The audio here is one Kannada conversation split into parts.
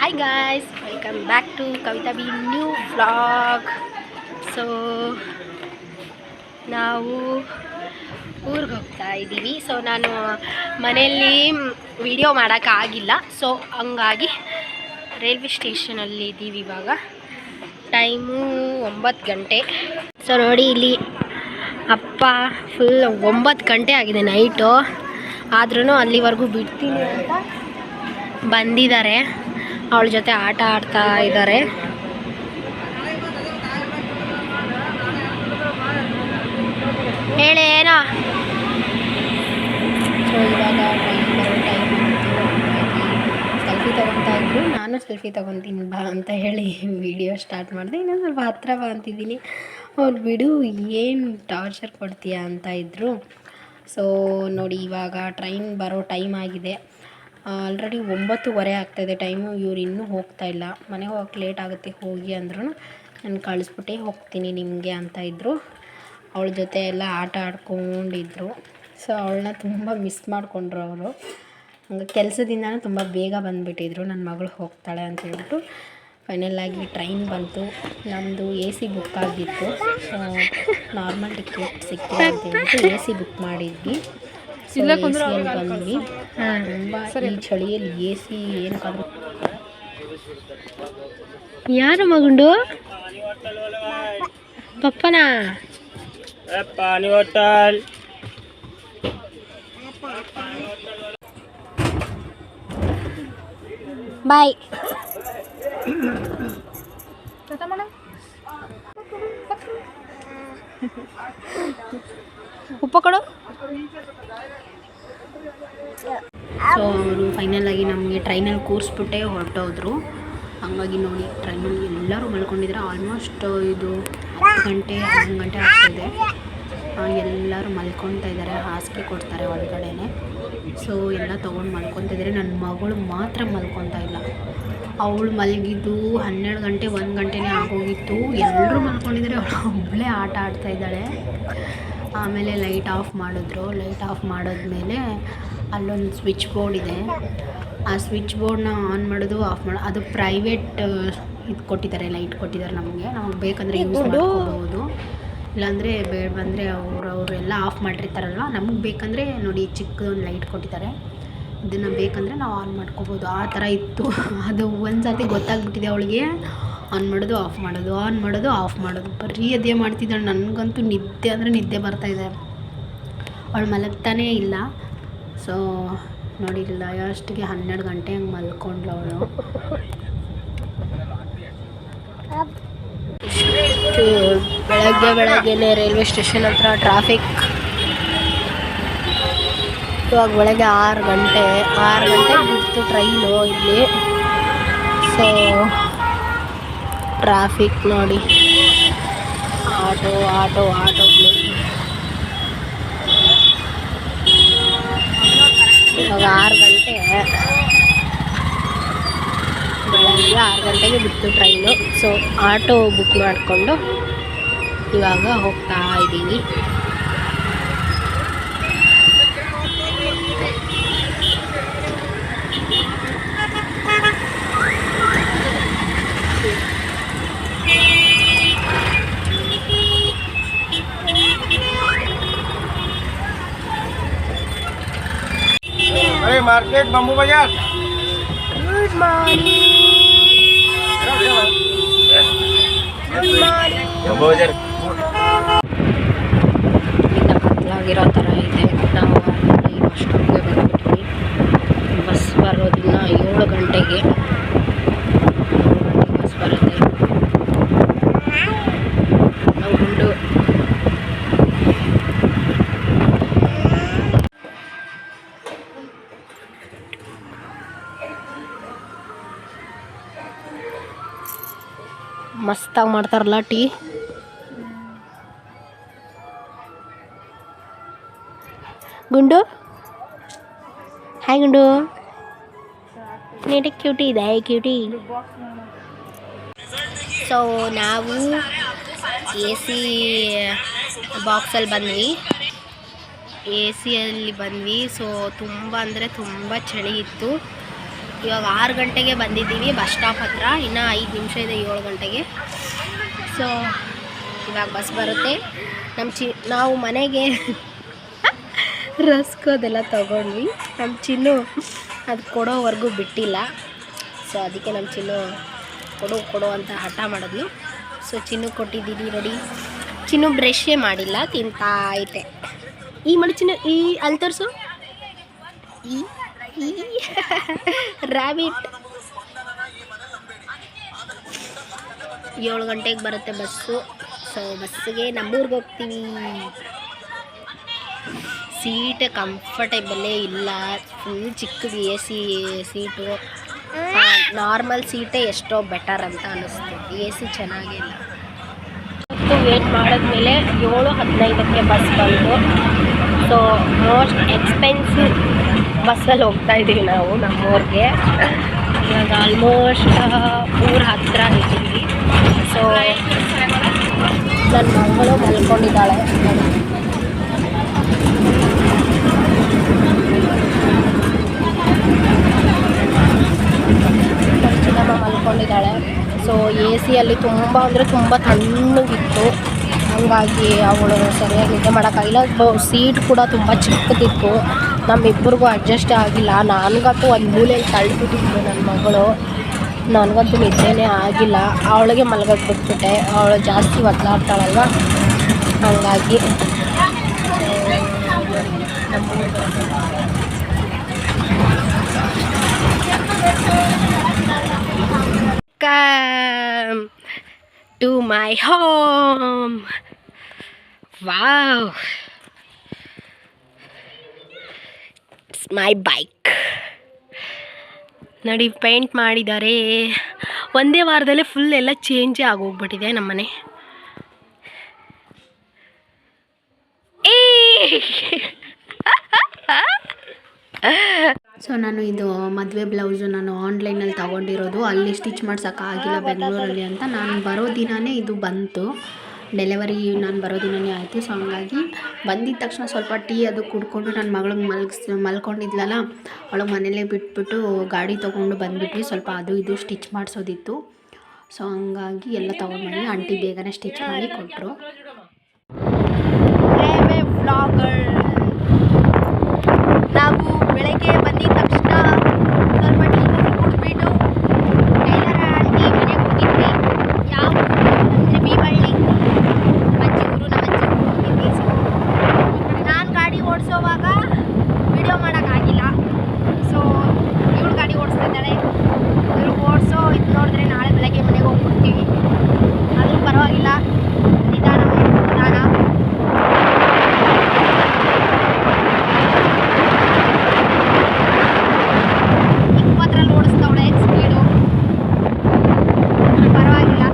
Hi guys welcome back to Kavitha B new vlog so ನಾವು ಊರಿಗೆ ಹೋಗ್ತಾ ಇದ್ದೀವಿ. ಸೊ ನಾನು ಮನೆಯಲ್ಲಿ ವಿಡಿಯೋ ಮಾಡೋಕ್ಕಾಗಿಲ್ಲ ಸೊ ಹಂಗಾಗಿ ರೈಲ್ವೆ ಸ್ಟೇಷನಲ್ಲಿ ಇದ್ದೀವಿ ಇವಾಗ. ಟೈಮು ಒಂಬತ್ತು ಗಂಟೆ. ಸೊ ನೋಡಿ ಇಲ್ಲಿ ಅಪ್ಪ ಫುಲ್ ಒಂಬತ್ತು ಗಂಟೆ ಆಗಿದೆ ನೈಟು ಆದ್ರೂ ಅಲ್ಲಿವರೆಗೂ ಬಿಡ್ತೀನಿ ಅಂತ ಬಂದಿದ್ದಾರೆ. ಅವಳ ಜೊತೆ ಆಟ ಆಡ್ತಾ ಇದ್ದಾರೆ. ಹೇಳಿ, ಏನೋ? ಸೊ ಇವಾಗ ಬರೋ ಟೈಮ್ ಸೆಲ್ಫಿ ತೊಗೊತಾ ಇದ್ರು. ನಾನು ಸೆಲ್ಫಿ ತೊಗೊತೀನಿ ಬಾ ಅಂತ ಹೇಳಿ ವಿಡಿಯೋ ಸ್ಟಾರ್ಟ್ ಮಾಡಿದೆ. ಇನ್ನೊಂದು ಸ್ವಲ್ಪ ಹತ್ರ ಬಾ ಅಂತಿದ್ದೀನಿ. ಅವ್ರು ಬಿಡು, ಏನು ಟಾರ್ಚರ್ ಕೊಡ್ತೀಯಾ ಅಂತ ಇದ್ದರು ಸೊ ನೋಡಿ, ಇವಾಗ ಟ್ರೈನ್ ಬರೋ ಟೈಮ್ ಆಗಿದೆ. ಆಲ್ರೆಡಿ ಒಂಬತ್ತುವರೆ ಆಗ್ತಾಯಿದೆ ಟೈಮು, ಇವ್ರು ಇನ್ನೂ ಹೋಗ್ತಾ ಇಲ್ಲ. ಮನೆಗೆ ಹೋಗಕ್ಕೆ ಲೇಟ್ ಆಗುತ್ತೆ, ಹೋಗಿ ಅಂದ್ರೂ ನಾನು ಕಳಿಸ್ಬಿಟ್ಟೇ ಹೋಗ್ತೀನಿ ನಿಮಗೆ ಅಂತ ಇದ್ದರು ಅವಳ ಜೊತೆ ಎಲ್ಲ ಆಟ ಆಡ್ಕೊಂಡಿದ್ರು. ಸೊ ಅವಳನ್ನ ತುಂಬ ಮಿಸ್ ಮಾಡಿಕೊಂಡ್ರು ಅವರು. ಹಂಗೆ ಕೆಲಸದಿಂದನೂ ತುಂಬ ಬೇಗ ಬಂದುಬಿಟ್ಟಿದ್ರು ನನ್ನ ಮಗಳು ಹೋಗ್ತಾಳೆ ಅಂತ ಹೇಳ್ಬಿಟ್ಟು. ಫೈನಲಾಗಿ ಟ್ರೈನ್ ಬಂತು. ನಮ್ಮದು ಎ ಸಿ ಬುಕ್ ಆಗಿತ್ತು. ನಾರ್ಮಲ್ ಟಿಕೆಟ್ ಸಿಕ್ಕಿದೆ ಅಂತ ಹೇಳ್ಬಿಟ್ಟು ಎ ಸಿ ಬುಕ್ ಮಾಡಿದ್ವಿ. ಇಲ್ಲ ಕೊಂದ್ರೆ ಅಲ್ಲಿ ಸರಿ ಚಳಿಯಲ್ಲಿ ಎ ಸಿ ಏನು ಯಾರು ಯಾರ ಮಗುಂಡು ಪಪ್ಪನಾ ಪಾನಿ ಬಾಯ್ ಉಪ್ಪು ಕೊಡು ಅವರು ಫೈನಲಾಗಿ ನಮಗೆ ಟ್ರೈನಲ್ಲಿ ಕೂರಿಸ್ಬಿಟ್ಟೆ, ಹೊರಟೋದ್ರು. ಹಂಗಾಗಿ ನೋಡಿ ಟ್ರೈನಲ್ಲಿ ಎಲ್ಲರೂ ಮಲ್ಕೊಂಡಿದ್ದಾರೆ. ಆಲ್ಮೋಸ್ಟ್ ಇದು ಹತ್ತು ಗಂಟೆ, ಹನ್ನೊಂದು ಗಂಟೆ ಆಗ್ತಿದೆ. ಎಲ್ಲರೂ ಮಲ್ಕೊತಾ ಇದ್ದಾರೆ. ಹಾಸಿಗೆ ಕೊಡ್ತಾರೆ ಒಳಗಡೆನೆ. ಸೊ ಎಲ್ಲ ತೊಗೊಂಡು ಮಲ್ಕೊತಿದ್ದಾರೆ ನನ್ನ ಮಗಳು ಮಾತ್ರ ಮಲ್ಕೊತಾ ಇಲ್ಲ. ಅವಳು ಮಲಗಿದ್ದು ಹನ್ನೆರಡು ಗಂಟೆ, ಒಂದು ಗಂಟೆನೇ ಆಗೋಗಿತ್ತು. ಎಲ್ಲರೂ ಮಲ್ಕೊಂಡಿದ್ದಾರೆ. ಅವಳು ಒಬ್ಬಳೇ ಆಟ ಆಡ್ತಾ ಇದ್ದಾಳೆ. ಆಮೇಲೆ ಲೈಟ್ ಆಫ್ ಮಾಡಿದ್ರು. ಲೈಟ್ ಆಫ್ ಮಾಡಿದ್ಮೇಲೆ ಅಲ್ಲೊಂದು ಸ್ವಿಚ್ ಬೋರ್ಡ್ ಇದೆ. ಆ ಸ್ವಿಚ್ ಬೋರ್ಡ್ನ ಆನ್ ಮಾಡೋದು ಆಫ್ ಮಾಡೋ ಅದು ಪ್ರೈವೇಟ್ ಇದು ಕೊಟ್ಟಿದ್ದಾರೆ ಲೈಟ್ ಕೊಟ್ಟಿದ್ದಾರೆ ನಮಗೆ. ನಮಗೆ ಬೇಕಂದರೆ ಯೂಸ್ ಮಾಡ್ಕೋಬಹುದು ಇಲ್ಲಾಂದರೆ ಬೇಡ ಬಂದರೆ ಅವರು ಅವರೆಲ್ಲ ಆಫ್ ಮಾಡಿರ್ತಾರಲ್ವ? ನಮಗೆ ಬೇಕಂದರೆ ನೋಡಿ ಚಿಕ್ಕದೊಂದು ಲೈಟ್ ಕೊಟ್ಟಿದ್ದಾರೆ. ಇದನ್ನು ಬೇಕಂದರೆ ನಾವು ಆನ್ ಮಾಡ್ಕೋಬೋದು. ಆ ಥರ ಇತ್ತು. ಅದು ಒಂದು ಸರ್ತಿ ಗೊತ್ತಾಗ್ಬಿಟ್ಟಿದೆ ಅವಳಿಗೆ. ಆನ್ ಮಾಡೋದು ಆಫ್ ಮಾಡೋದು ಆನ್ ಮಾಡೋದು ಆಫ್ ಮಾಡೋದು. ಬರೀ ಅದೇ ಮಾಡ್ತಿದ್ದಾಳೆ. ನನಗಂತೂ ನಿದ್ದೆ ಅಂದರೆ ನಿದ್ದೆ ಬರ್ತಾಯಿದೆ ಅವಳು ಮಲಗ್ತಾನೇ ಇಲ್ಲ. ಸೊ ನೋಡಿಲ್ಲ ಅಷ್ಟಿಗೆ ಹನ್ನೆರಡು ಗಂಟೆ ಹಂಗೆ ಮಲ್ಕೊಂಡ್ಳು ಅವಳು. ಬೆಳಗ್ಗೆ ಬೆಳಗ್ಗೆನೆ ರೈಲ್ವೆ ಸ್ಟೇಷನ್ ಹತ್ರ ಟ್ರಾಫಿಕ್ ಇವಾಗ ಬೆಳಗ್ಗೆ ಆರು ಗಂಟೆ ಆರು ಗಂಟೆ ಬಿಡ್ತು ಟ್ರೈನು ಇಲ್ಲಿ. ಸೊ ಟ್ರಾಫಿಕ್ ನೋಡಿ. ಆಟೋ ಆಟೋ ಆಟೋಗಳು ಇವಾಗ ಆರು ಗಂಟೆ. ಬೆಳಗ್ಗೆ ಆರು ಗಂಟೆಗೆ ಬಿತ್ತು ಟ್ರೈನು ಸೊ ಆಟೋ ಬುಕ್ ಮಾಡಿಕೊಂಡು ಇವಾಗ ಹೋಗ್ತಾ ಇದ್ದೀವಿ Bayan, banyak, Good morning. Good morning. Lagi rata-rata. Ya, ಮಸ್ತಾಗಿ ಮಾಡ್ತಾರಲ್ಲ ಟೀ. ಗುಂಡು? ಹಾಯ್ ಗುಂಡು. ನೀಟಾಗಿ ಕ್ಯೂಟಿ ಇದೆ ಕ್ಯೂಟಿ ಸೊ ನಾವು ಎ ಸಿ ಬಾಕ್ಸಲ್ಲಿ ಬಂದ್ವಿ. ಎ ಸಿಯಲ್ಲಿ ಬಂದ್ವಿ ಸೊ ತುಂಬ ಅಂದರೆ ತುಂಬ ಚಳಿ ಇತ್ತು ಇವಾಗ ಆರು ಗಂಟೆಗೆ ಬಂದಿದ್ದೀವಿ, ಬಸ್ ಸ್ಟಾಪ್ ಹತ್ರ. ಇನ್ನೂ ಐದು ನಿಮಿಷ ಇದೆ ಏಳು ಗಂಟೆಗೆ. ಸೊ, ಇವಾಗ ಬಸ್ ಬರುತ್ತೆ. ನಮ್ಮ ಚಿ, ನಾವು ಮನೆಗೆ ರಸ್ಕ್ ಅದೆಲ್ಲ ತೊಗೊಂಡ್ವಿ. ನಮ್ಮ ಚಿನ್ನು ಅದು ಕೊಡೋವರೆಗೂ ಬಿಟ್ಟಿಲ್ಲ. ಸೊ, ಅದಕ್ಕೆ ನಮ್ಮ ಚಿನ್ನು ಕೊಡು ಕೊಡು ಅಂತ ಹಠ ಮಾಡಿದ್ಲು. ಸೊ, ಚಿನ್ನು ಕೊಟ್ಟಿದ್ದೀನಿ ನೋಡಿ. ಚಿನ್ನು ಬ್ರಷೇ ಮಾಡಿಲ್ಲ, ತಿಂತಾ ಐತೆ. ಈ ಮಾಡಿ ಚಿನ್ನು, ಈ ಅಲ್ಲಿ ಈ ಈ ಏಳು ಗಂಟೆಗೆ ಬರುತ್ತೆ ಬಸ್ಸು. ಸೊ ಬಸ್ಸಿಗೆ ನಮ್ಮೂರಿಗೆ ಹೋಗ್ತೀವಿ ಸೀಟ್ ಕಂಫರ್ಟೇಬಲೇ ಇಲ್ಲ. ಫುಲ್ ಚಿಕ್ಕದು ಎ ಸಿ ಸೀಟು ನಾರ್ಮಲ್ ಸೀಟೇ ಎಷ್ಟೋ ಬೆಟರ್ ಅಂತ ಅನ್ನಿಸ್ತು ಎ ಸಿ ಚೆನ್ನಾಗಿಲ್ಲ. ಹೊತ್ತು ವೇಟ್ ಮಾಡಿದ್ಮೇಲೆ ಏಳು ಹದಿನೈದಕ್ಕೆ ಬಸ್ ಬಂತು. ಸೊ ಮೋಸ್ಟ್ ಎಕ್ಸ್ಪೆನ್ಸಿವ್ ಬಸ್ಸಲ್ಲಿ ಹೋಗ್ತಾ ಇದ್ದೀವಿ ನಾವು ನಮ್ಮೂರಿಗೆ. ಇವಾಗ ಆಲ್ಮೋಸ್ಟ್ ಊರ ಹತ್ತಿರ ಇದ್ದೀವಿ. ಸೊ ನನ್ನ ಮಗಳು ಮಲ್ಕೊಂಡಿದ್ದಾಳೆ. ನಮ್ಮ ಮಲ್ಕೊಂಡಿದ್ದಾಳೆ. ಸೊ ಎ ಸಿಯಲ್ಲಿ ತುಂಬ ಅಂದರೆ ತುಂಬ ತಣ್ಣಗಿತ್ತು. ಹಂಗಾಗಿ ಅವಳು ಸರಿಯಾಗಿ ನಿದ್ದೆ ಮಾಡೋಕ್ಕಾಗಿಲ್ಲ. ಸೀಟ್ ಕೂಡ ತುಂಬ ಚಿಕ್ಕದಿತ್ತು. ನಮ್ಮಿಬ್ಬರಿಗೂ ಅಡ್ಜಸ್ಟ್ ಆಗಿಲ್ಲ. ನನಗಂತೂ ಒಂದು ಮೂಲೆಯಲ್ಲಿ ತಳ್ಳಿಬಿಟ್ಟಿದ್ಲು ನನ್ನ ಮಗಳು. ನನಗಂತೂ ನಿದ್ದೆನೇ ಆಗಿಲ್ಲ. ಅವಳಿಗೆ ಮಲಗಕ್ಕೆ ಬಿಟ್ಬಿಟ್ಟೆ. ಅವಳು ಜಾಸ್ತಿ ಒದ್ದಾಡ್ತಾಳಲ್ವ? ಹಂಗಾಗಿ to my home wow. It's my bike. ನೋಡಿ, ಪೇಂಟ್ ಮಾಡಿದ್ದಾರೆ ಒಂದೇ ವಾರದಲ್ಲೇ ಫುಲ್ ಎಲ್ಲ ಚೇಂಜೇ ಆಗೋಗ್ಬಿಟ್ಟಿದೆ ನಮ್ಮನೆ. ಸೊ, ನಾನು ಇದು ಮದುವೆ ಬ್ಲೌಸು ನಾನು ಆನ್ಲೈನಲ್ಲಿ ತೊಗೊಂಡಿರೋದು. ಅಲ್ಲಿ ಸ್ಟಿಚ್ ಮಾಡ್ಸೋಕ್ಕಾಗಿಲ್ಲ ಬೆಂಗಳೂರಲ್ಲಿ ಅಂತ. ನಾನು ಬರೋ ದಿನವೇ ಇದು ಬಂತು. ಡೆಲಿವರಿ ನಾನು ಬರೋ ದಿನವೇ ಆಯಿತು. ಸೊ ಹಂಗಾಗಿ ಬಂದಿದ್ದ ತಕ್ಷಣ ಸ್ವಲ್ಪ ಟೀ ಅದು ಕುಡ್ಕೊಂಡು ನನ್ನ ಮಗಳಿಗೆ ಮಲ್ಗಿಸ್, ಮಲ್ಕೊಂಡಿದ್ಲಲ್ಲ ಅವಳಿಗೆ ಮನೇಲೇ ಬಿಟ್ಬಿಟ್ಟು ಗಾಡಿ ತೊಗೊಂಡು ಬಂದುಬಿಟ್ವಿ. ಸ್ವಲ್ಪ ಅದು ಇದು ಸ್ಟಿಚ್ ಮಾಡಿಸೋದಿತ್ತು. ಸೊ ಹಂಗಾಗಿ ಎಲ್ಲ ತೊಗೊಂಡ್ಬಂದು ಆಂಟಿ ಬೇಗನೆ ಸ್ಟಿಚ್ ಮಾಡಿ ಕೊಟ್ಟರು ನಾವು ಬೆಳಗ್ಗೆ ಬಂದಿದ ತಕ್ಷಣ ಸ್ವಲ್ಪ ಟೀ ಕಾಫಿ ಕುಡಿದ್ಬಿಟ್ಟು ಟೈಲರ್ ಆಂಟಿ ಮನೆಗೆ ಹೋಗಿದ್ವಿ ಯಾವ ಅಂದರೆ ಬೀಬಳ್ಳಿ ಅಜ್ಜಿ ಊರು ನಮ್ಮ ಅಜ್ಜಿ ಊರು ಹೋಗಿದ್ವಿ ಸೊ ನಾನು ಗಾಡಿ ಓಡಿಸೋವಾಗ ವಿಡಿಯೋ ಮಾಡೋಕ್ಕಾಗಿಲ್ಲ ಸೊ ಇವಳು ಗಾಡಿ ಓಡಿಸ್ತಾ ಇದ್ದಾಳೆ ಇವಳು ಓಡಿಸೋ ಇದು ನೋಡಿದ್ರೆ ನಾಳೆ ಬೆಳಗ್ಗೆ ಮನೆಗೆ ಹೋಗ್ಬಿಡ್ತೀವಿ ಆದರೂ ಪರವಾಗಿಲ್ಲ ನಿಧಾನ ನಿಧಾನ ಇಪ್ಪತ್ತರಲ್ಲಿ ಓಡಿಸ್ತವಳೆ ಸ್ಪೀಡು ಪರವಾಗಿಲ್ಲ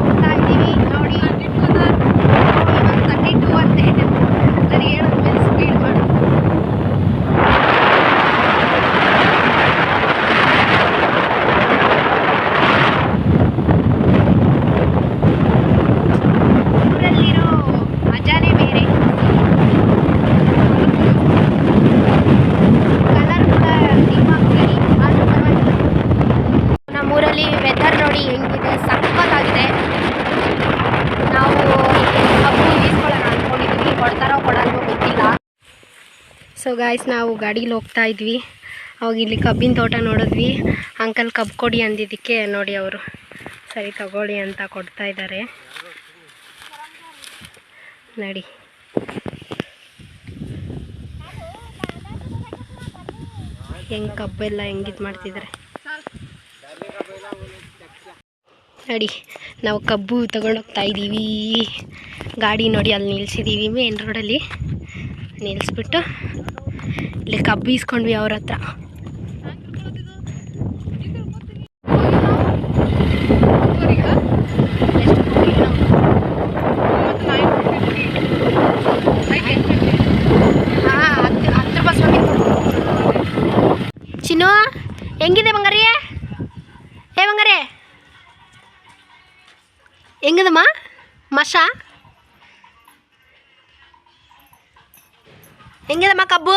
ಹೋಗ್ತಾ ಇದ್ದೀವಿ ನೋಡಿ ತರ್ಟಿ ಟೂ ಅಂತೆ ನಾನು ಹೇಳಿದ್ಮೇಲೆ ಸ್ಪೀಡ್ ಮಾಡು ಊರಲ್ಲಿರೋ ಮಜಾನೇ ಬೇರೆ ಕಲರ್ ಕೂಡ ದೀಪಾವಳಿ ಆದ್ರೂ ಪರವಾಗಿಲ್ಲ ನಮ್ಮೂರಲ್ಲಿ ವೆದರ್ ನೋಡಿ ಹೆಂಗಿದೆ ಸಖತ್ತಾಗಿದೆ ನಾವು ಕಬ್ಬು ಈಸ್ಕೊಳ್ಳೋಣ ಅಂದ್ಕೊಂಡಿದ್ವಿ ಕೊಡ್ತಾರೋ ಕೊಡಲ್ವೋ ಗೊತ್ತಿಲ್ಲ ಗಾಯ್ಸ್ ನಾವು ಗಾಡೀಲಿ ಹೋಗ್ತಾ ಇದ್ವಿ. ಅವಾಗ ಇಲ್ಲಿ ಕಬ್ಬಿನ ತೋಟ ನೋಡಿದ್ವಿ. ಅಂಕಲ್ ಕಬ್ಬು ಕೊಡಿ ಅಂದಿದ್ದಕ್ಕೆ ನೋಡಿ ಅವರು. ಸರಿ, ತಗೊಳ್ಳಿ ಅಂತ ಕೊಡ್ತಾ ಇದ್ದಾರೆ. ನಡಿ. ಹೆಂಗ್ ಕಬ್ಬೆಲ್ಲ ಹೆಂಗೆ ಇದು ಮಾಡ್ತಿದ್ದಾರೆ? ನೋಡಿ. ನಾವು ಕಬ್ಬು ತಗೊಂಡೋಗ್ತಾ ಇದ್ದೀವಿ. ಗಾಡಿ ನೋಡಿ ಅಲ್ಲಿ ನಿಲ್ಸಿದ್ದೀವಿ. ಮೇನ್ ರೋಡಲ್ಲಿ ನಿಲ್ಲಿಸ್ಬಿಟ್ಟು ಇಲ್ಲಿ ಕಬ್ಬು ಇಸ್ಕೊಂಡ್ವಿ ಅವ್ರ ಹತ್ರ. ಚಿನ್ನು ಹೆಂಗಿದೆ ಬಂಗಾರಿ? ಏ ಬಂಗಾರಿ? ಹೆಂಗದಮ್ಮ? ಮಶ? ಹೆಂಗಿದಮ್ಮ ಕಬ್ಬು?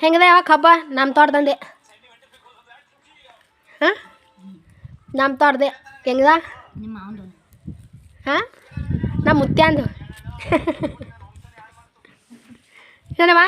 ಹೆಂಗದ ಯಾವಾಗ ಹಬ್ಬ? ನಮ್ಮ ತೋಟದಂದೆ ಹಾಂ? ನಮ್ಮ ತೋಟದೆ. ಹೆಂಗದ? ಹಾಂ? ನಮ್ಮ ಮುತ್ಯಾಂದು ಏನವ?